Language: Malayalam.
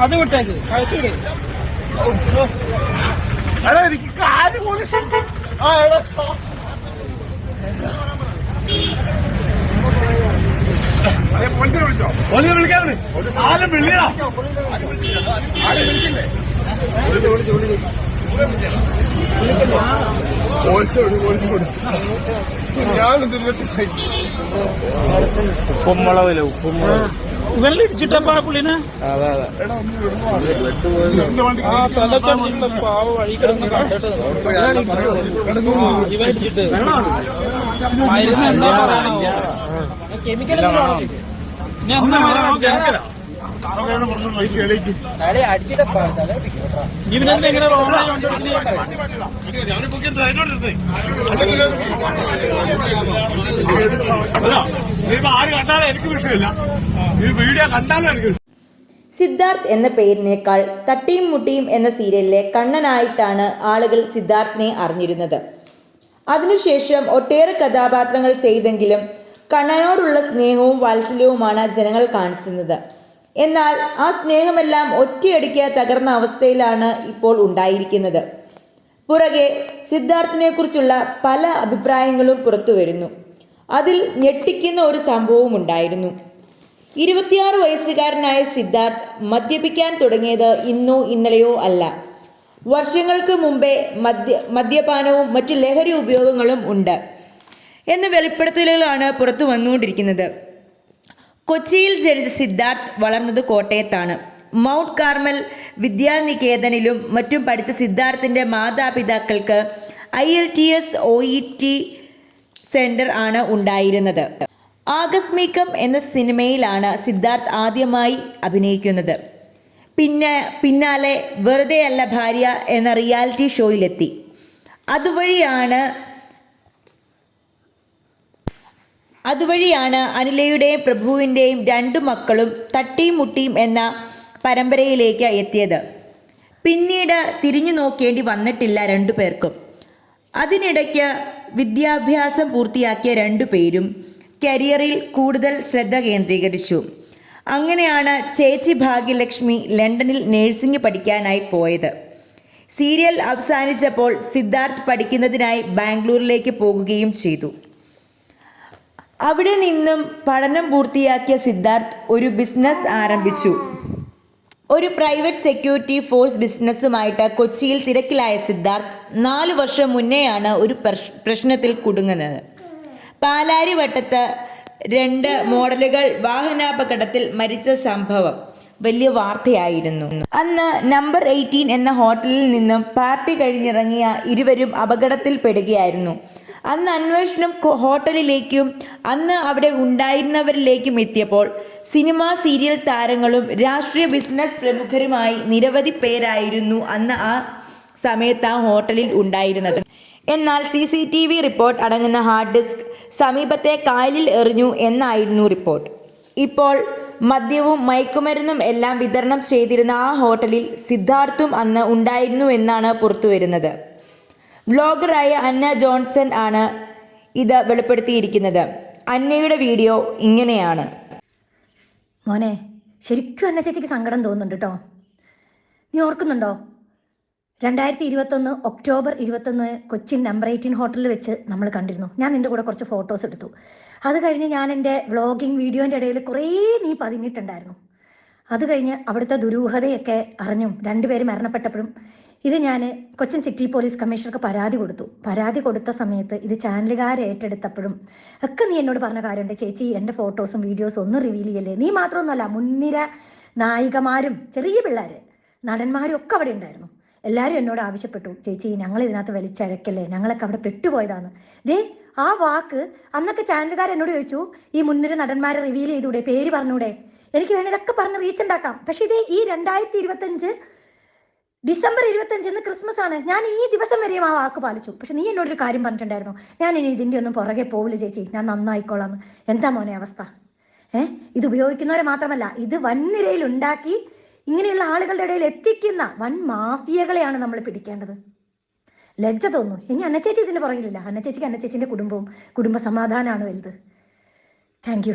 അത് വിട്ടേക്ക്. കഴുത്തിട് എടാ എനിക്ക് കാൽ ആ എടാ പോലീസിനെ വിളിച്ചോ? ആരും വിളിയാ ആരും പോലീസോട് ഞാൻ ഇടിച്ചിട്ടപ്പാ പുള്ളിനെ? പാവ വഴി കിടന്ന് കണ്ടിട്ട് ഇവൻ ഇടിച്ചിട്ട് മരുന്ന് എന്താ പറയാ കെമിക്കൽ ഇനി എന്താ പറയാ? ഇവനെന്താ ഇങ്ങനെ റോഡായി സിദ്ധാർത്ഥ് എന്ന പേരിനേക്കാൾ തട്ടിയും മുട്ടിയും എന്ന സീരിയലിലെ കണ്ണനായിട്ടാണ് ആളുകൾ സിദ്ധാർത്ഥിനെ അറിഞ്ഞിരുന്നത്. അതിനുശേഷം ഒട്ടേറെ കഥാപാത്രങ്ങൾ ചെയ്തെങ്കിലും കണ്ണനോടുള്ള സ്നേഹവും വാത്സല്യവുമാണ് ജനങ്ങൾ കാണിച്ചിരുന്നത്. എന്നാൽ ആ സ്നേഹമെല്ലാം ഒറ്റയടിക്ക് തകർന്ന അവസ്ഥയിലാണ് ഇപ്പോൾ ഉണ്ടായിരിക്കുന്നത്. പുറകെ സിദ്ധാർത്ഥിനെക്കുറിച്ചുള്ള പല അഭിപ്രായങ്ങളും പുറത്തു വരുന്നു. അതിൽ ഞെട്ടിക്കുന്ന ഒരു സംഭവം ഉണ്ടായിരുന്നു. ഇരുപത്തിയാറ് വയസ്സുകാരനായ സിദ്ധാർത്ഥ് മദ്യപിക്കാൻ തുടങ്ങിയത് ഇന്നോ ഇന്നലെയോ അല്ല. വർഷങ്ങൾക്ക് മുമ്പേ മദ്യ മദ്യപാനവും മറ്റു ലഹരി ഉപയോഗങ്ങളും ഉണ്ട്. എന്ന വെളിപ്പെടുത്തലുകളാണ് പുറത്തു വന്നുകൊണ്ടിരിക്കുന്നത്. കൊച്ചിയിൽ ജനിച്ച സിദ്ധാർത്ഥ് വളർന്നത് കോട്ടയത്താണ്. മൗണ്ട് കാർമൽ വിദ്യാനികേതനിലും മറ്റും പഠിച്ച സിദ്ധാർത്ഥിന്റെ മാതാപിതാക്കൾക്ക് I L T S O E T centre ആണ് ഉണ്ടായിരുന്നത്. ആകസ്മികം എന്ന സിനിമയിലാണ് സിദ്ധാർത്ഥ് ആദ്യമായി അഭിനയിക്കുന്നത്. പിന്നെ പിന്നാലെ വെറുതെ അല്ല ഭാര്യ എന്ന റിയാലിറ്റി ഷോയിലെത്തി. അതുവഴിയാണ് അതുവഴിയാണ് അനിലയുടെയും പ്രഭുവിന്റെയും രണ്ടു മക്കളും തട്ടിയും മുട്ടിയും എന്ന പരമ്പരയിലേക്ക് എത്തിയത്. പിന്നീട് തിരിഞ്ഞു നോക്കേണ്ടി വന്നിട്ടില്ല രണ്ടു പേർക്കും. അതിനിടയ്ക്ക് വിദ്യാഭ്യാസം പൂർത്തിയാക്കിയ രണ്ടു പേരും കരിയറിൽ കൂടുതൽ ശ്രദ്ധ കേന്ദ്രീകരിച്ചു. അങ്ങനെയാണ് ചേച്ചി ഭാഗ്യലക്ഷ്മി ലണ്ടനിൽ നേഴ്സിംഗ് പഠിക്കാനായി പോയത്. സീരിയൽ അവസാനിച്ചപ്പോൾ സിദ്ധാർത്ഥ് പഠിക്കുന്നതിനായി ബാംഗ്ലൂരിലേക്ക് പോകുകയും ചെയ്തു. അവിടെ നിന്നും പഠനം പൂർത്തിയാക്കിയ സിദ്ധാർത്ഥ് ഒരു ബിസിനസ് ആരംഭിച്ചു. ഒരു പ്രൈവറ്റ് സെക്യൂരിറ്റി ഫോഴ്സ് ബിസിനസ്സുമായിട്ട് കൊച്ചിയിൽ തിരക്കിലായ സിദ്ധാർത്ഥ് നാല് വർഷം മുന്നേയാണ് ഒരു പ്രശ്നത്തിൽ കുടുങ്ങുന്നത്. പാലാരിവട്ടത്ത് രണ്ട് മോഡലുകൾ വാഹനാപകടത്തിൽ മരിച്ച സംഭവം വലിയ വാർത്തയായിരുന്നു. അന്ന് നമ്പർ എയ്റ്റീൻ എന്ന ഹോട്ടലിൽ നിന്നും പാർട്ടി കഴിഞ്ഞിറങ്ങിയ ഇരുവരും അപകടത്തിൽപ്പെടുകയായിരുന്നു. അന്ന് അന്വേഷണം ഹോട്ടലിലേക്കും അന്ന് അവിടെ ഉണ്ടായിരുന്നവരിലേക്കും എത്തിയപ്പോൾ സിനിമ സീരിയൽ താരങ്ങളും രാഷ്ട്രീയ ബിസിനസ് പ്രമുഖരുമായി നിരവധി പേരായിരുന്നു അന്ന് ആ സമയത്ത് ആ ഹോട്ടലിൽ ഉണ്ടായിരുന്നത്. എന്നാൽ C C T V report അടങ്ങുന്ന ഹാർഡ് ഡിസ്ക് സമീപത്തെ കായലിൽ എറിഞ്ഞു എന്നായിരുന്നു റിപ്പോർട്ട്. ഇപ്പോൾ മദ്യവും മയക്കുമരുന്നും എല്ലാം വിതരണം ചെയ്തിരുന്ന ആ ഹോട്ടലിൽ സിദ്ധാർത്ഥും അന്ന് ഉണ്ടായിരുന്നു എന്നാണ് പുറത്തുവരുന്നത്. വ്ലോഗറായ അന്ന ജോൺസൺ ആണ് ഇത് വെളിപ്പെടുത്തിയിരിക്കുന്നത്. അന്നയുടെ വീഡിയോ ഇങ്ങനെയാണ്. മോനെ ശരിക്കും അന്ന ചേച്ചിക്ക് സങ്കടം തോന്നുന്നുണ്ട് കേട്ടോ നീ ഓർക്കുന്നുണ്ടോ? രണ്ടായിരത്തി ഇരുപത്തൊന്ന് ഒക്ടോബർ ഇരുപത്തൊന്ന് കൊച്ചിൻ നമ്പർ എയ്റ്റീൻ ഹോട്ടലിൽ വെച്ച് നമ്മൾ കണ്ടിരുന്നു. ഞാൻ നിന്റെ കൂടെ കുറച്ച് ഫോട്ടോസ് എടുത്തു. അത് കഴിഞ്ഞ് ഞാൻ എന്റെ വ്ളോഗിങ് വീഡിയോന്റെ ഇടയിൽ കുറേ നീ പതിഞ്ഞിട്ടുണ്ടായിരുന്നു. അത് കഴിഞ്ഞ് അവിടുത്തെ ദുരൂഹതയൊക്കെ അറിഞ്ഞും രണ്ടുപേരും മരണപ്പെട്ടപ്പോഴും ഇത് ഞാൻ കൊച്ചിൻ സിറ്റി പോലീസ് കമ്മീഷണർക്ക് പരാതി കൊടുത്തു. പരാതി കൊടുത്ത സമയത്ത് ഇത് ചാനലുകാർ ഏറ്റെടുത്തപ്പോഴും ഒക്കെ നീ എന്നോട് പറഞ്ഞ കാര്യമുണ്ട്. ചേച്ചി എന്റെ ഫോട്ടോസും വീഡിയോസും ഒന്നും റിവീൽ ചെയ്യല്ലേ? നീ മാത്രമൊന്നുമല്ല മുൻനിര നായികമാരും ചെറിയ പിള്ളേർ നടന്മാരും ഒക്കെ അവിടെ ഉണ്ടായിരുന്നു. എല്ലാവരും എന്നോട് ആവശ്യപ്പെട്ടു. ചേച്ചി ഞങ്ങൾ ഇതിനകത്ത് വലിച്ചഴക്കല്ലേ? ഞങ്ങളൊക്കെ അവിടെ പെട്ടുപോയതാണ് ദേ ആ വാക്ക് അന്നൊക്കെ ചാനലുകാർ എന്നോട് ചോദിച്ചു ഈ മുൻനിര നടന്മാരെ റിവീൽ ചെയ്തൂടെ? പേര് പറഞ്ഞൂടെ? എനിക്ക് വേണേ ഇതൊക്കെ പറഞ്ഞ് റീച്ച് ഉണ്ടാക്കാം. പക്ഷേ ഇത് ഈ രണ്ടായിരത്തി ഇരുപത്തഞ്ച് ഡിസംബർ ഇരുപത്തഞ്ചിന് ക്രിസ്മസ് ആണ്. ഞാൻ ഈ ദിവസം വരെയും ആ വാക്ക് പാലിച്ചു. പക്ഷെ നീ എന്നോടൊരു കാര്യം പറഞ്ഞിട്ടുണ്ടായിരുന്നു. ഞാൻ ഇനി ഇതിന്റെ ഒന്നും പുറകെ പോവില്ല ചേച്ചി. ഞാൻ നന്നായിക്കോളാം. എന്താ മോനെ അവസ്ഥ? ഏ? ഇത് ഉപയോഗിക്കുന്നവരെ മാത്രമല്ല ഇത് വൻനിരയിൽ ഉണ്ടാക്കി ഇങ്ങനെയുള്ള ആളുകളുടെ ഇടയിൽ എത്തിക്കുന്ന വൻ മാഫിയകളെയാണ് നമ്മൾ പിടിക്കേണ്ടത്. ലജ്ജ തോന്നുന്നു. ഇനി അന്നച്ചേച്ചി ഇതിന്റെ പുറകിലില്ല. അന്നച്ചേച്ചിക്ക് അന്നച്ചേച്ചിന്റെ കുടുംബവും കുടുംബ സമാധാനമാണ് വലുത് താങ്ക്